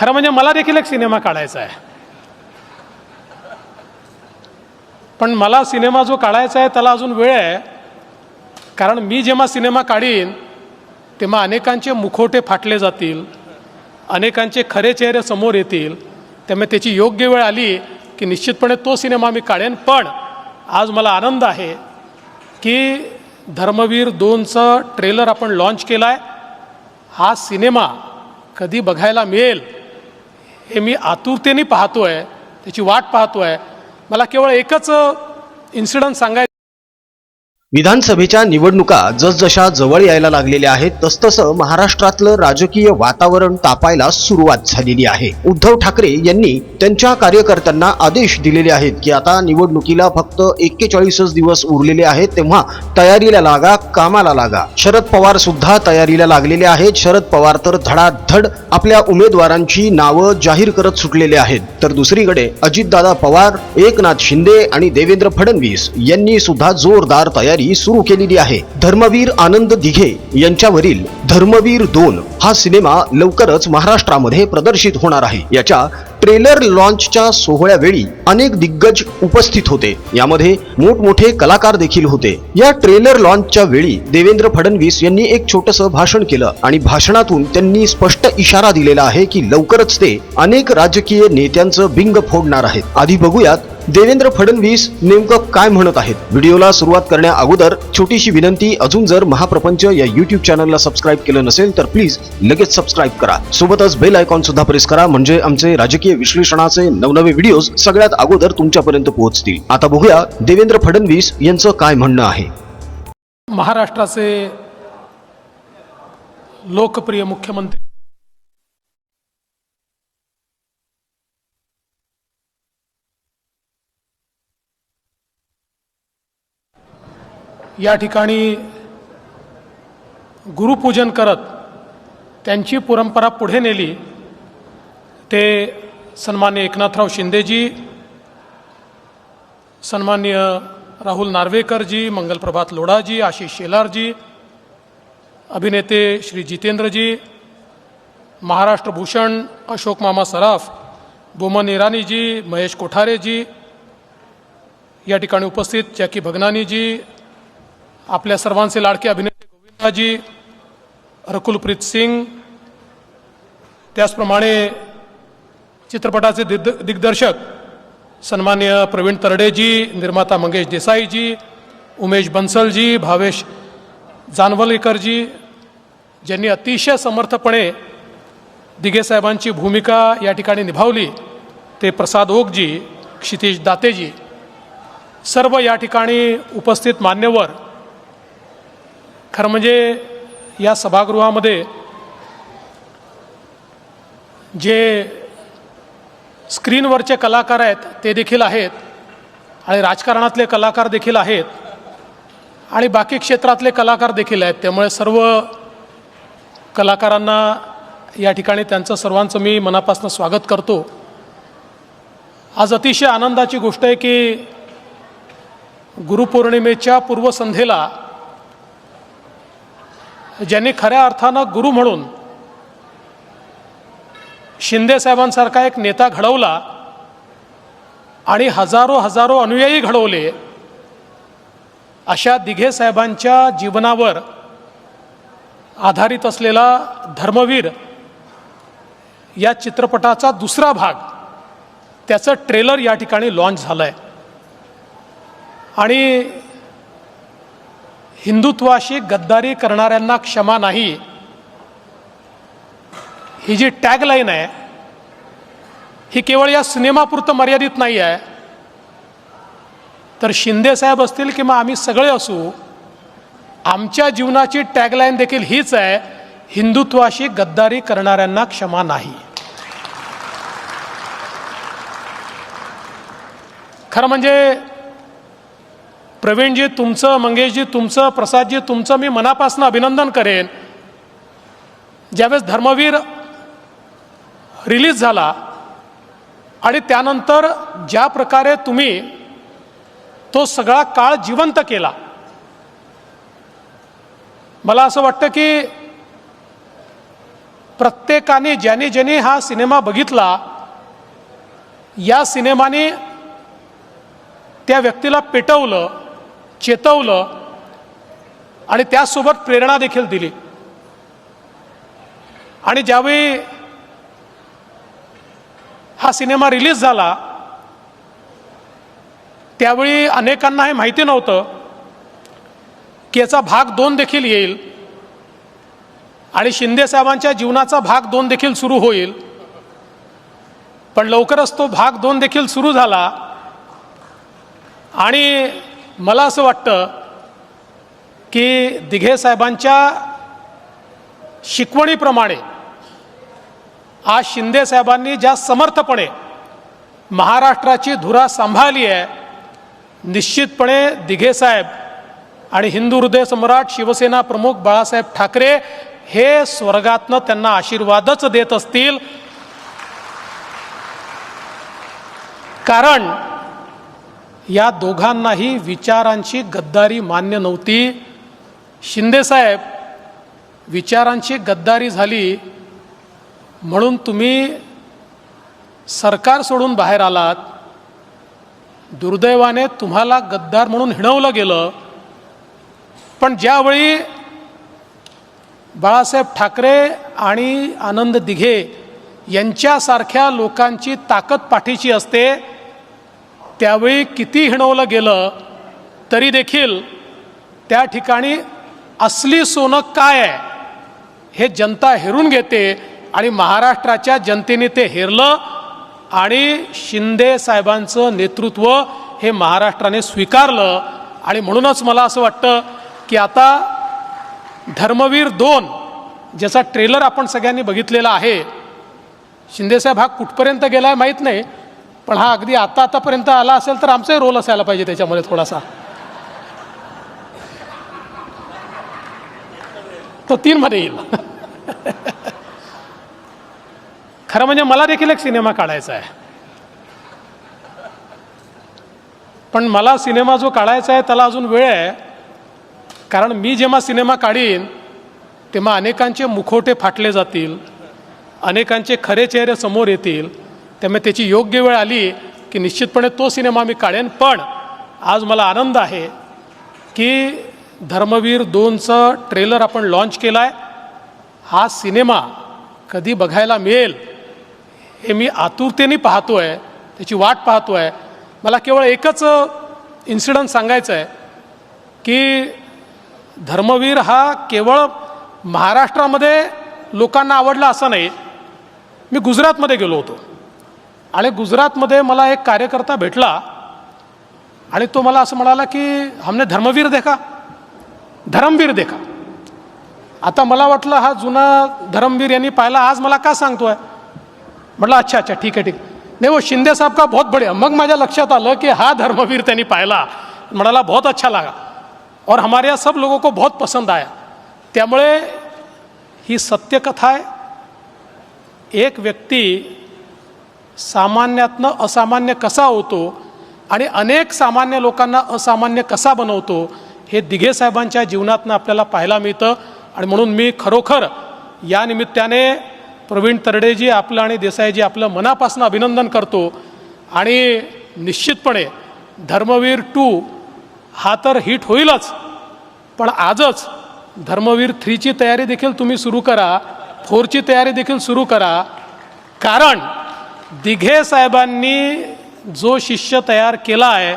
खरं म्हणजे मला देखील एक सिनेमा काढायचा आहे. पण मला सिनेमा जो काढायचा आहे त्याला अजून वेळ आहे. कारण मी जेव्हा सिनेमा काढीन तेव्हा अनेकांचे मुखोटे फाटले जातील अनेकांचे खरे चेहरे समोर येतील. त्यामुळे त्याची योग्य वेळ आली की निश्चितपणे तो सिनेमा मी काढेन. पण आज मला आनंद आहे की धर्मवीर दोनचं ट्रेलर आपण लॉन्च केला आहे हा सिनेमा कधी बघायला मिळेल? हे मी आतुरतेने पाहतो आहे त्याची वाट पाहतो आहे मला केवळ एकच इन्सिडंट सांगायचं विधानसभेच्या निवडणुका जसजशा जवळ यायला लागलेल्या आहेत तसतसं महाराष्ट्रातलं राजकीय वातावरण तापायला सुरुवात झालेली आहे. उद्धव ठाकरे यांनी त्यांच्या कार्यकर्त्यांना आदेश दिलेले आहेत की आता निवडणुकीला फक्त एक्केचाळीसच दिवस उरलेले आहेत तेव्हा तयारीला लागा कामाला लागा. शरद पवार सुद्धा तयारीला लागलेले आहेत. शरद पवार तर धडाधड आपल्या उमेदवारांची नावं जाहीर करत सुटलेले आहेत. तर दुसरीकडे अजितदादा पवार एकनाथ शिंदे आणि देवेंद्र फडणवीस यांनी सुद्धा जोरदार तयारी सुरू केलेली आहे. धर्मवीर आनंद दिघे यांच्यावरील धर्मवीर दोन हा सिनेमा लवकरच महाराष्ट्रामध्ये प्रदर्शित होणार आहे. याच्या ट्रेलर लॉन्चच्या सोहळ्यावेळी अनेक दिग्गज उपस्थित होते. यामध्ये मोठमोठे कलाकार देखील होते. या ट्रेलर लॉन्चच्या वेळी देवेंद्र फडणवीस यांनी एक छोटस भाषण केलं आणि भाषणातून त्यांनी स्पष्ट इशारा दिलेला आहे की लवकरच ते अनेक राजकीय नेत्यांचं बिंग फोडणार आहेत. आधी बघूयात देवेंद्र फडणवीस नेमकं काय म्हणत आहेत? व्हिडिओला सुरुवात करण्या अगोदर छोटीशी विनंती अजून जर महाप्रपंच या युट्यूब चॅनलला सबस्क्राईब केलं नसेल तर प्लीज लगेच सबस्क्राईब करा. सोबतच बेल आयकॉन सुद्धा प्रेस करा म्हणजे आमचे राजकीय विश्लेषणाचे नवनवे व्हिडिओज सगळ्यात अगोदर तुमच्यापर्यंत पोहोचतील. आता बघूया देवेंद्र फडणवीस यांचं काय म्हणणं आहे. महाराष्ट्राचे लोकप्रिय मुख्यमंत्री या ठिकाणी गुरुपूजन करत त्यांची परंपरा पुढे नेली ते सन्मान्य एकनाथराव शिंदेजी सन्मान्य राहुल नार्वेकरजी मंगलप्रभात लोढाजी आशिष शेलारजी अभिनेते श्री जितेंद्रजी महाराष्ट्र भूषण अशोक मामा सराफ बोमन इराणीजी महेश कोठारेजी या ठिकाणी उपस्थित जॅकी भगनानीजी आपल्या सर्वांचे लाडके अभिनेते गोविंदाजी रकुलप्रीत सिंग त्याचप्रमाणे चित्रपटाचे दिग्द दिग्दर्शक सन्मान्य प्रवीण तरडेजी निर्माता मंगेश देसाईजी उमेश बन्सलजी भावेश जानवलेकरजी ज्यांनी अतिशय समर्थपणे दिघेसाहेबांची भूमिका या ठिकाणी निभावली ते प्रसाद ओकजी क्षितिश दातेजी सर्व या ठिकाणी उपस्थित मान्यवर खरं म्हणजे या सभागृहामध्ये जे स्क्रीनवरचे कलाकार आहेत ते देखील आहेत आणि राजकारणातले कलाकार देखील आहेत आणि बाकी क्षेत्रातले कलाकार देखील आहेत. त्यामुळे सर्व कलाकारांना या ठिकाणी त्यांचं सर्वांचं मी मनापासून स्वागत करतो. आज अतिशय आनंदाची गोष्ट आहे की गुरुपौर्णिमेच्या पूर्वसंध्येला ज्यांनी खऱ्या अर्थानं गुरु म्हणून शिंदे साहेबांसारखा एक नेता घडवला आणि हजारो हजारो अनुयायी घडवले अशा दिघे साहेबांच्या जीवनावर आधारित असलेला धर्मवीर या चित्रपटाचा दुसरा भाग त्याचं ट्रेलर या ठिकाणी लॉन्च झालं आहे आणि हिंदुत्वाशी गद्दारी करणाऱ्यांना क्षमा नाही. ही जी टॅगलाईन आहे ही केवळ या सिनेमापुरतं मर्यादित नाही आहे. तर शिंदे साहेब असतील किंवा आम्ही सगळे असू आमच्या जीवनाची टॅगलाईन देखील हीच आहे हिंदुत्वाशी गद्दारी करणाऱ्यांना क्षमा नाही. खरं म्हणजे प्रवीणजी तुमचं मंगेशजी तुमचं प्रसादजी तुमचं मी मनापासून अभिनंदन करेन. ज्यावेळेस धर्मवीर रिलीज झाला आणि त्यानंतर ज्या प्रकारे तुम्ही तो सगळा काळ जिवंत केला मला असं वाटतं की प्रत्येकाने ज्याने ज्याने हा सिनेमा बघितला या सिनेमाने त्या व्यक्तीला पेटवलं चेतवलं आणि त्याचसोबत प्रेरणा देखील दिली. आणि ज्यावेळी हा सिनेमा रिलीज झाला त्यावेळी अनेकांना हे माहिती नव्हतं की याचा भाग दोन देखील येईल आणि शिंदे साहेबांच्या जीवनाचा भाग दोन देखील सुरू होईल. पण लवकरच तो भाग दोन देखील सुरू झाला आणि मला असं वाटतं की दिघे साहेबांच्या शिकवणीप्रमाणे आज शिंदे साहेबांनी ज्या समर्थपणे महाराष्ट्राची धुरा सांभाळली आहे निश्चितपणे दिघे साहेब आणि हिंदू हृदय सम्राट शिवसेना प्रमुख बाळासाहेब ठाकरे हे स्वर्गातनं त्यांना आशीर्वादच देत असतील. कारण या दोघांनाही विचारांची गद्दारी मान्य नव्हती. शिंदेसाहेब विचारांची गद्दारी झाली म्हणून तुम्ही सरकार सोडून बाहेर आलात. दुर्दैवाने तुम्हाला गद्दार म्हणून हिणवलं गेलं. पण ज्यावेळी बाळासाहेब ठाकरे आणि आनंद दिघे यांच्यासारख्या लोकांची ताकद पाठीची असते त्यावेळी किती हिणवलं गेलं तरी देखील त्या ठिकाणी असली सोनं काय आहे? हे जनता हेरून घेते आणि महाराष्ट्राच्या जनतेने ते हेरलं आणि शिंदे साहेबांचं नेतृत्व हे महाराष्ट्राने स्वीकारलं. आणि म्हणूनच मला असं वाटतं की आता धर्मवीर दोन ज्याचा ट्रेलर आपण सगळ्यांनी बघितलेला आहे शिंदेसाहेब हा कुठपर्यंत गेला आहे माहीत नाही पण हा अगदी आता आतापर्यंत आला असेल तर आमचाही रोल असायला पाहिजे त्याच्यामध्ये थोडासा. तो तीनमध्ये येईल. खरं म्हणजे मला देखील एक सिनेमा काढायचा आहे. पण मला सिनेमा जो काढायचा आहे त्याला अजून वेळ आहे. कारण मी जेव्हा सिनेमा काढीन तेव्हा अनेकांचे मुखोटे फाटले जातील. अनेकांचे खरे चेहरे समोर येतील. त्यामुळे त्याची योग्य वेळ आली की निश्चितपणे तो सिनेमा मी काढेन. पण आज मला आनंद आहे की धर्मवीर दोनचं ट्रेलर आपण लॉन्च केला आहे हा सिनेमा कधी बघायला मिळेल हे मी आतुरतेने पाहतो आहे त्याची वाट पाहतो आहे मला केवळ एकच इन्सिडंट सांगायचं आहे की धर्मवीर हा केवळ महाराष्ट्रामध्ये लोकांना आवडला असं नाही. मी गुजरातमध्ये गेलो होतो. आणि गुजरातमध्ये मला एक कार्यकर्ता भेटला आणि तो मला असं म्हणाला की हमने धर्मवीर देखा धर्मवीर देखा. आता मला वाटलं हा जुना धर्मवीर यांनी पाहिला आज मला का सांगतोय? म्हटलं अच्छा अच्छा ठीक आहे ठीक नाही वो शिंदे साहेब का बहुत बढिया. मग माझ्या लक्षात आलं की हा धर्मवीर त्यांनी पाहिला. म्हणाला बहुत अच्छा लागा. और हमारे यहाँ सब लोगों को बहुत पसंद आया। त्यामुळे ही सत्यकथा आहे. एक व्यक्ती सामान्यातनं असामान्य कसा होतो आणि अनेक सामान्य लोकांना असामान्य कसा बनवतो हे दिघे साहेबांच्या जीवनातनं आपल्याला पाहायला मिळतं. आणि म्हणून मी खरोखर या निमित्ताने प्रवीण तरडेजी आपलं आणि देसाईजी आपलं मनापासून अभिनंदन करतो. आणि निश्चितपणे धर्मवीर टू हा तर हिट होईलच. पण आजच धर्मवीर थ्रीची तयारी देखील तुम्ही सुरू करा. फोरची तयारी देखील सुरू करा. कारण दिघे साहेबांनी जो शिष्य तयार केला आहे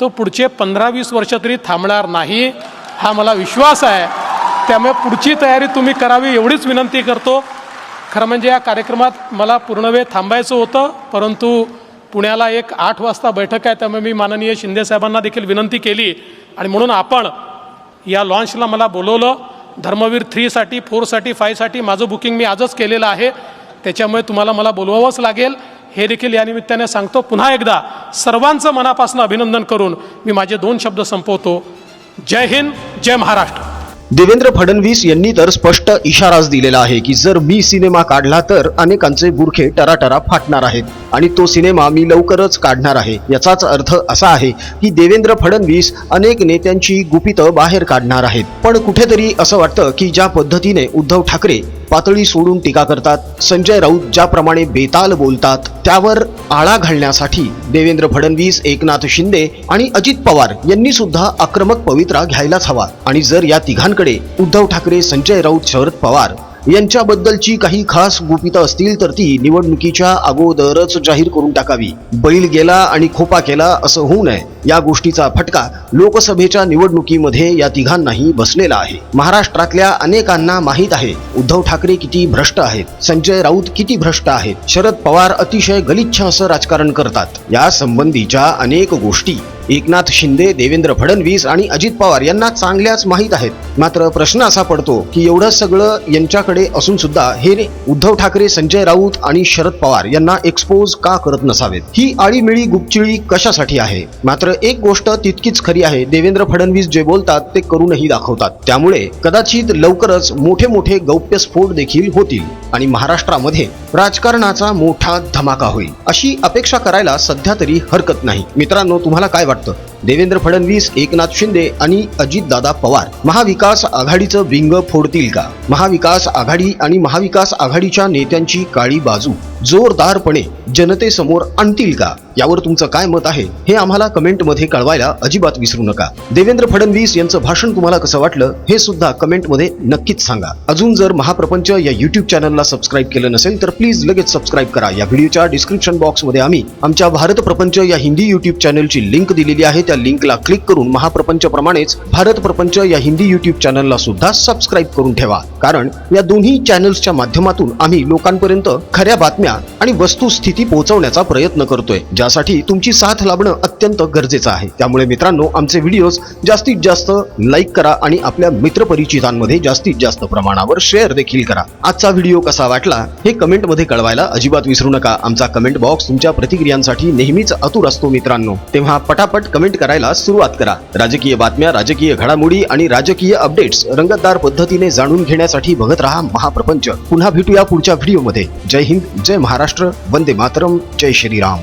तो पुढचे पंधरा वीस वर्ष तरी थांबणार नाही हा मला विश्वास आहे. त्यामुळे पुढची तयारी तुम्ही करावी एवढीच विनंती करतो. खरं म्हणजे या कार्यक्रमात मला पूर्ण वेळ थांबायचं होतं परंतु पुण्याला एक आठ वाजता बैठक आहे त्यामुळे मी माननीय शिंदे साहेबांना देखील विनंती केली. आणि म्हणून आपण या लॉन्चला मला बोलवलं. धर्मवीर थ्रीसाठी फोरसाठी फायसाठी माझं बुकिंग मी आजच केलेलं आहे. त्याच्यामुळे तुम्हाला मला बोलवावंच लागेल. हे देखील या निमित्ताने सांगतो. पुन्हा एकदा सर्वांचं मनापासून अभिनंदन करून मी माझे दोन शब्द संपवतो. जय हिंद जय महाराष्ट्र. देवेंद्र फडणवीस यांनी तर स्पष्ट इशाराच दिलेला आहे की जर मी सिनेमा काढला तर अनेकांचे बुरखे टराटरा फाटणार आहेत आणि तो सिनेमा मी लवकरच काढणार आहे. याचाच अर्थ असा आहे की देवेंद्र फडणवीस अनेक नेत्यांची गुपितं बाहेर काढणार आहेत. पण कुठेतरी असं वाटतं की ज्या पद्धतीने उद्धव ठाकरे पातळी सोडून टीका करतात. संजय राऊत ज्याप्रमाणे बेताल बोलतात त्यावर आळा घालण्यासाठी देवेंद्र फडणवीस एकनाथ शिंदे आणि अजित पवार यांनी सुद्धा आक्रमक पवित्रा घ्यायलाच हवा. आणि जर या तिघांकडे उद्धव ठाकरे संजय राऊत शरद पवार यांच्याबद्दलची काही खास गुपितं असतील तर ती निवडणुकीच्या अगोदरच जाहीर करून टाकावी. बैल गेला आणि खोपा केला असं होऊ नये या गोष्टीचा फटका लोकसभेच्या निवडणुकीमध्ये या तिघांनाही बसलेला आहे. महाराष्ट्रातल्या अनेकांना माहीत आहे उद्धव ठाकरे किती भ्रष्ट आहेत संजय राऊत किती भ्रष्ट आहेत शरद पवार अतिशय गलिच्छ असं राजकारण करतात. या संबंधीच्या अनेक गोष्टी एकनाथ शिंदे देवेंद्र फडणवीस आणि अजित पवार यांना चांगल्याच माहीत आहेत. मात्र प्रश्न असा पडतो की एवढं सगळं यांच्याकडे असून सुद्धा हे उद्धव ठाकरे संजय राऊत आणि शरद पवार यांना एक्सपोज का करत नसावेत? ही आळीमिळी गुपचिळी कशासाठी आहे? मात्र एक गोष्ट तितकीच खरी आहे देवेंद्र फडणवीस जे बोलतात ते करूनही दाखवतात. त्यामुळे कदाचित लवकरच मोठे मोठे गौप्यस्फोट देखील होतील. आणि महाराष्ट्रामध्ये राजकारणाचा मोठा धमाका होईल अशी अपेक्षा करायला सध्या तरी हरकत नाही. मित्रांनो तुम्हाला काय वाटतं? देवेंद्र फडणवीस एकनाथ शिंदे आणि अजितदादा पवार. महाविकास आघाडीचं विंग फोडतील का? महाविकास आघाडी आणि महाविकास आघाडीच्या नेत्यांची काळी बाजू जोरदारपणे जनतेसमोर आणतील का? यावर तुमचं काय मत आहे? हे आम्हाला कमेंटमध्ये कळवायला अजिबात विसरू नका. देवेंद्र फडणवीस यांचं भाषण तुम्हाला कसं वाटलं हे सुद्धा कमेंटमध्ये नक्कीच सांगा. अजून जर महाप्रपंच या युट्यूब चॅनलला सबस्क्राईब केलं नसेल तर प्लीज लगेच सबस्क्राईब करा. या व्हिडिओच्या डिस्क्रिप्शन बॉक्समध्ये आम्ही आमच्या भारत प्रपंच या हिंदी युट्यूब चॅनलची लिंक दिलेली आहे. त्या लिंकला क्लिक करून महाप्रपंच प्रमाणेच भारत प्रपंच या हिंदी युट्यूब चॅनलला सुद्धा सबस्क्राईब करून ठेवा. कारण या दोन्ही चॅनल्सच्या माध्यमातून आम्ही लोकांपर्यंत खऱ्या बातम्या आणि वस्तुस्थिती पोहोचवण्याचा प्रयत्न करतोय ज्यासाठी तुमची साथ लाभणं अत्यंत गरजेचं आहे. त्यामुळे मित्रांनो आमचे व्हिडिओज जास्तीत जास्त लाईक करा आणि आपल्या मित्रपरिचितांमध्ये जास्तीत जास्त प्रमाणावर शेअर देखील करा. आजचा व्हिडिओ कसा वाटला हे कमेंटमध्ये कळवायला अजिबात विसरू नका. आमचा कमेंट बॉक्स तुमच्या प्रतिक्रियांसाठी नेहमीच आतुर असतो मित्रांनो. तेव्हा पटापट कमेंट करायला सुरुवात करा. राजकीय बातम्या राजकीय घडामोडी आणि राजकीय अपडेट्स रंगतदार पद्धतीने जाणून घेण्यासाठी बघत राहा महाप्रपंच. पुन्हा भेटूया पुढच्या व्हिडिओमध्ये. जय हिंद जय महाराष्ट्र वंदे मातरम जय श्रीराम.